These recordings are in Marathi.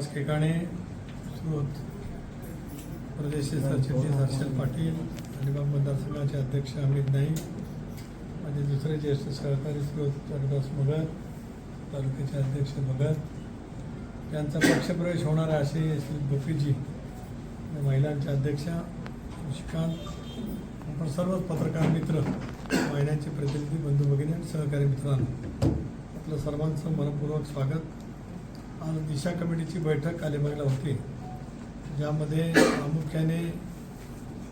आज ठिकाणी स्रोत प्रदेश सरचिटणीस हर्षल पाटील अलिबाग मतदारसंघाचे अध्यक्ष अमित नाईक माझे दुसरे ज्येष्ठ सहकारी स्रोत हरिदास भगत तालुक्याचे अध्यक्ष भगत यांचा पक्षप्रवेश होणार आहे असे श्री गोपीजी महिलांच्या अध्यक्षा श्रीकांत. आपण सर्वच पत्रकार मित्र महिलांचे प्रतिनिधी बंधू भगिनी आणि सहकारी मित्रांनो आपलं सर्वांचं मनपूर्वक स्वागत. आज दिशा कमिटीची बैठक अलिबागला होती. ज्यामध्ये प्रामुख्याने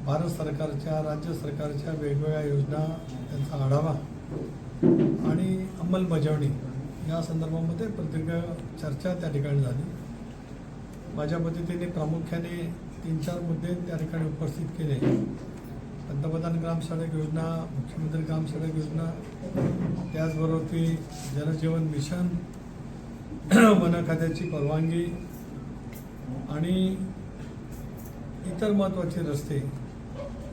भारत सरकारच्या राज्य सरकारच्या वेगवेगळ्या योजना त्यांचा आढावा आणि अंमलबजावणी या संदर्भामध्ये प्रदीर्घ चर्चा त्या ठिकाणी झाली. माझ्या पद्धतीने प्रामुख्याने तीन चार मुद्दे त्या ठिकाणी उपस्थित केले. पंतप्रधान ग्राम सडक योजना मुख्यमंत्री ग्राम सडक योजना त्याचबरोबर ती जलजीवन मिशन वन खात्याची परवानगी आणि इतर महत्त्वाचे रस्ते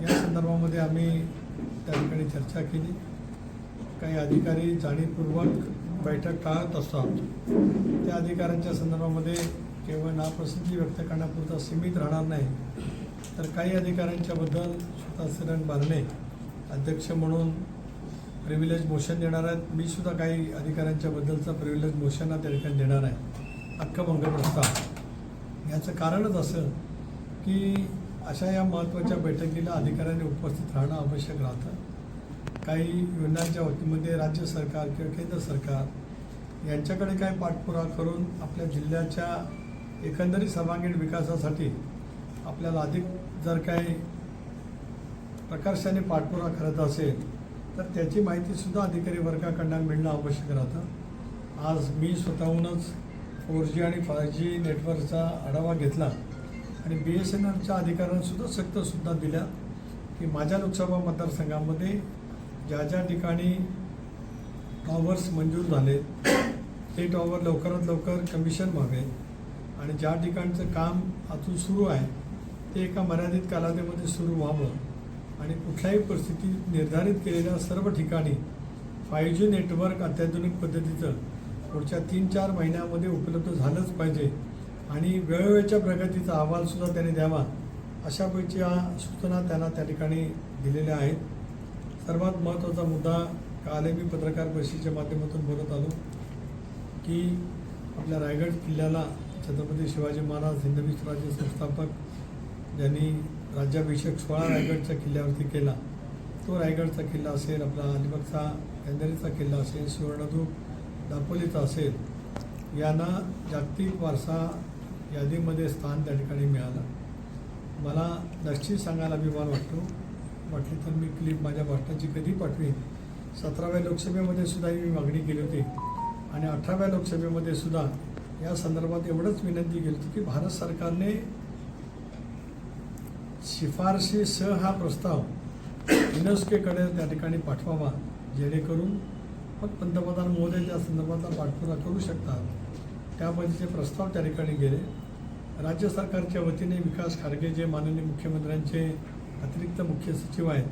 या संदर्भामध्ये आम्ही त्या ठिकाणी चर्चा केली. काही अधिकारी जाणीवपूर्वक बैठक टाळत असतात त्या अधिकाऱ्यांच्या संदर्भामध्ये केवळ नाप्रसिद्धी व्यक्त करण्यापुरता सीमित राहणार नाही तर काही अधिकाऱ्यांच्याबद्दल स्वतः सिरण बारणे अध्यक्ष म्हणून प्रिव्हिलेज मोशन देणार आहेत. मी सुद्धा काही अधिकाऱ्यांच्याबद्दलचा प्रिव्हिलेज मोशन त्या ठिकाणी देणार आहे. हक्कभंग प्रस्ताव याचं कारणच असं की अशा या महत्त्वाच्या बैठकीला अधिकाऱ्यांनी उपस्थित राहणं आवश्यक राहतं. काही योजनांच्या वतीमध्ये राज्य सरकार किंवा केंद्र सरकार यांच्याकडे काय पाठपुरावा करून आपल्या जिल्ह्याच्या एकंदरीत सर्वांगीण विकासासाठी आपल्याला अधिक जर काही प्रकर्षाने पाठपुरावा करत असेल तर त्याची माहितीसुद्धा अधिकारी वर्गाकडनं मिळणं आवश्यक राहतं. आज मी स्वतःहूनच फोर जी आणि फाय जी नेटवर्कचा आढावा घेतला आणि बी एस एन एलच्या अधिकाऱ्यांसुद्धा सक्तसुद्धा दिल्या की माझ्या लोकसभा मतदारसंघामध्ये ज्या ज्या ठिकाणी टॉवर्स मंजूर झाले ते टॉवर लवकरात लवकर कमिशन व्हावे आणि ज्या ठिकाणचं काम अजून सुरू आहे ते एका मर्यादित कालावधीमध्ये सुरू व्हावं. आणि कुठल्याही परिस्थितीत निर्धारित केलेल्या सर्व ठिकाणी फाय जी नेटवर्क अत्याधुनिक पद्धतीचं पुढच्या तीन चार महिन्यामध्ये उपलब्ध झालंच पाहिजे आणि वेळोवेळच्या प्रगतीचा अहवालसुद्धा त्याने द्यावा अशापैकीच्या सूचना त्यांना त्या ठिकाणी दिलेल्या आहेत. सर्वात महत्त्वाचा मुद्दा कालही मी पत्रकार परिषदेच्या माध्यमातून बोलत आलो की आपल्या रायगड किल्ल्याला छत्रपती शिवाजी महाराज हिंदवी स्वराज्य संस्थापक ज्यांनी राज्याभिषेक सोळा रायगडच्या किल्ल्यावरती केला. तो रायगडचा किल्ला असेल आपला अलिबागचा अंधेरीचा किल्ला असेल सुवर्णदूप दापोलीचा असेल यांना जागतिक वारसा यादीमध्ये स्थान त्या ठिकाणी मिळालं. मला नक्की सांगायला अभिमान वाटतो. वाटली तर मी क्लिप माझ्या भाषणाची कधी पाठवीन? सतराव्या लोकसभेमध्ये सुद्धा मी मागणी केली होती. आणि अठराव्या लोकसभेमध्ये सुद्धा या संदर्भात एवढंच विनंती केली होती की भारत सरकारने शिफारशीसह हा प्रस्ताव युनेस्कोकडे त्या ठिकाणी पाठवावा जेणेकरून मग पंतप्रधान मोदी त्या संदर्भातला पाठपुरा करू शकतात. त्यापद्धतीचे प्रस्ताव त्या ठिकाणी गेले राज्य सरकारच्या वतीने विकास खारगे जे माननीय मुख्यमंत्र्यांचे अतिरिक्त मुख्य सचिव आहेत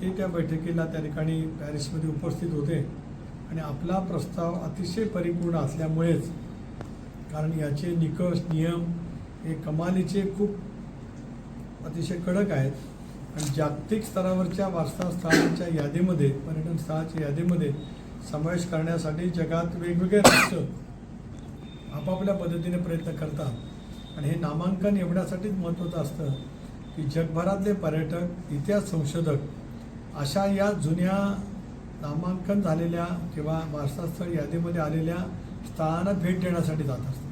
ते त्या बैठकीला त्या ठिकाणी पॅरिसमध्ये उपस्थित होते. आणि आपला प्रस्ताव अतिशय परिपूर्ण असल्यामुळेच कारण याचे निकष नियम हे कमालीचे खूप अतिशय कडक आहेत. आणि जागतिक स्तरावरच्या वारसा स्थळांच्या यादीमध्ये पर्यटन स्थळाच्या यादीमध्ये समावेश करण्यासाठी जगात वेगवेगळे राष्ट्र आपापल्या पद्धतीने प्रयत्न करतात. आणि हे नामांकन एवढ्यासाठीच महत्त्वाचं असतं की जगभरातले पर्यटक इतिहास संशोधक अशा या जुन्या नामांकन झालेल्या किंवा वारसास्थळ यादीमध्ये आलेल्या स्थळांना भेट देण्यासाठी जात असतात.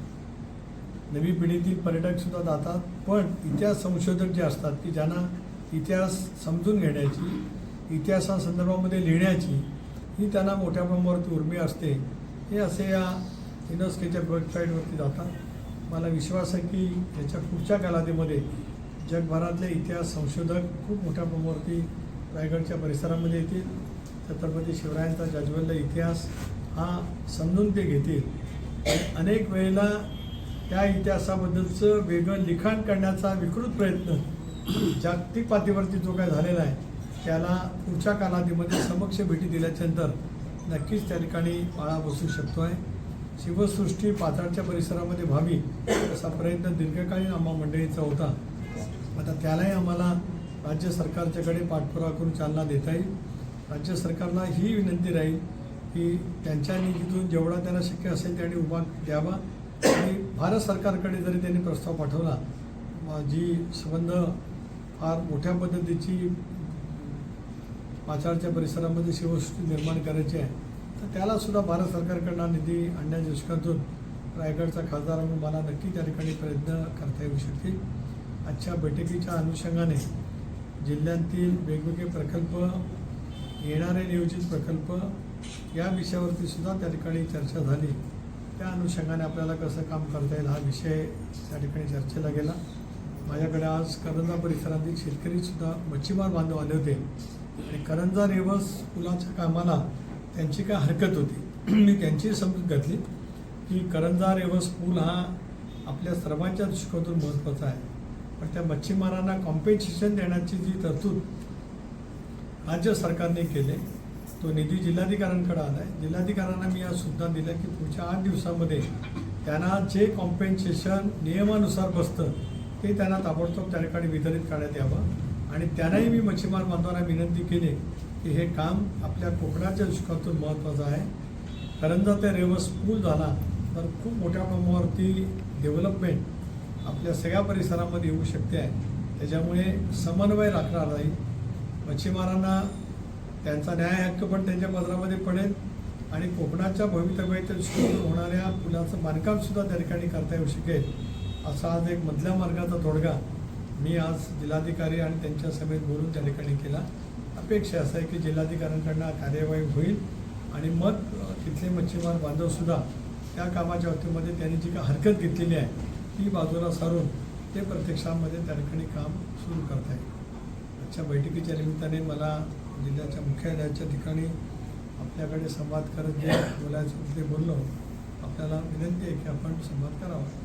नवी पिढीतील पर्यटकसुद्धा जातात. पण इतिहास संशोधक जे असतात की ज्यांना इतिहास समजून घेण्याची इतिहासासंदर्भामध्ये लिहिण्याची ही त्यांना मोठ्या प्रमाणावरती उर्मी असते. हे असे या युनेस्कोच्या वेबसाईटवरती जातात. मला विश्वास आहे की याच्या पुढच्या कालावधीमध्ये जगभरातले इतिहास संशोधक खूप मोठ्या प्रमाणावरती रायगडच्या परिसरामध्ये येतील. छत्रपती शिवरायांचा जाज्वल्य इतिहास हा समजून ते घेतील. अनेक वेळेला त्या इतिहासाबद्दलचं वेगळं लिखाण करण्याचा विकृत प्रयत्न जागतिक पातळीवरती जो काय झालेला आहे त्याला पुढच्या कालावधीमध्ये समक्ष भेटी दिल्याच्यानंतर नक्कीच त्या ठिकाणी पाळा बसू शकतो आहे शिवसृष्टी पाताळच्या परिसरामध्ये व्हावी असा प्रयत्न दीर्घकालीन आम्हा मंडळीचा होता. आता त्यालाही आम्हाला राज्य सरकारच्याकडे पाठपुरावा करून चालना देता येईल. राज्य सरकारला ही विनंती राहील की त्यांच्या निधीतून जेवढा त्यांना शक्य असेल त्याने उभा द्यावा. आणि भारत सरकारकडे जरी त्यांनी प्रस्ताव पाठवला जी संबंध फार मोठ्या पद्धतीची पाचारच्या परिसरामध्ये शिवसृष्टी निर्माण करायची आहे तर त्याला सुद्धा भारत सरकारकडनं निधी आणण्याच्या दृष्टिकोनातून रायगडचा खासदार म्हणून मला नक्की त्या ठिकाणी प्रयत्न करता येऊ शकतील. आजच्या बैठकीच्या अनुषंगाने जिल्ह्यातील वेगवेगळे प्रकल्प येणारे नियोजित प्रकल्प या विषयावरती सुद्धा त्या ठिकाणी चर्चा झाली. त्या अनुषंगाने आपल्याला कसं काम करता येईल हा विषय त्या ठिकाणी चर्चेला गेला. माझ्याकडे आज करंजा परिसरातील शेतकरीसुद्धा मच्छीमार बांधव आले होते. आणि करंजा रेवस पुलाच्या कामाला त्यांची काय हरकत होती? मी त्यांची समजूत घातली की करंजा रेवस पूल हा आपल्या सर्वांच्या दृष्टिकोनातून महत्त्वाचा आहे. पण त्या मच्छीमारांना कॉम्पेन्सेशन देण्याची जी तरतूद राज्य सरकारने केले तो निधी जिल्हाधिकाऱ्यांकडे आला आहे जिल्हाधिकाऱ्यांना मी आज सुद्धा दिलं की पुढच्या आठ दिवसामध्ये त्यांना जे कॉम्पेन्सेशन नियमानुसार बसतं ते त्यांना ताबडतोब त्या ठिकाणी वितरित करण्यात यावं. आणि त्यांनाही मी मच्छीमार बांधवांना विनंती केली की हे काम आपल्या कोकणाच्या दृष्टिकोनातून महत्त्वाचं आहे. करंजा ते रेवस पूल झाला तर खूप मोठ्या प्रमाणावरती डेव्हलपमेंट आपल्या सगळ्या परिसरामध्ये येऊ शकते. आहे त्याच्यामुळे समन्वय राखणार राहील मच्छीमारांना त्यांचा न्याय हक्क पण त्यांच्या पदरामध्ये पडेल आणि कोकणाच्या भवितव्याच्या दृष्टीने होणाऱ्या पुलाचं बांधकाम सुद्धा त्या ठिकाणी करता येऊ शकेल असा आज एक मधल्या मार्गाचा तोडगा मी आज जिल्हाधिकारी आणि त्यांच्या समेत बोलून त्या ठिकाणी केला. अपेक्षा असं आहे की जिल्हाधिकाऱ्यांकडनं कार्यवाही होईल आणि मग तिथले मच्छीमार बांधवसुद्धा त्या कामाच्या बाबतीमध्ये त्यांनी जी काही हरकत घेतलेली आहे ती बाजूला सारून ते प्रत्यक्षामध्ये त्या ठिकाणी काम सुरू करता येईल. आजच्या बैठकीच्या निमित्ताने मला जिल्ह्याच्या मुख्यालयाच्या ठिकाणी आपल्याकडे संवाद करत जे बोलायचं ते बोललो. आपल्याला विनंती आहे की आपण संवाद करावा.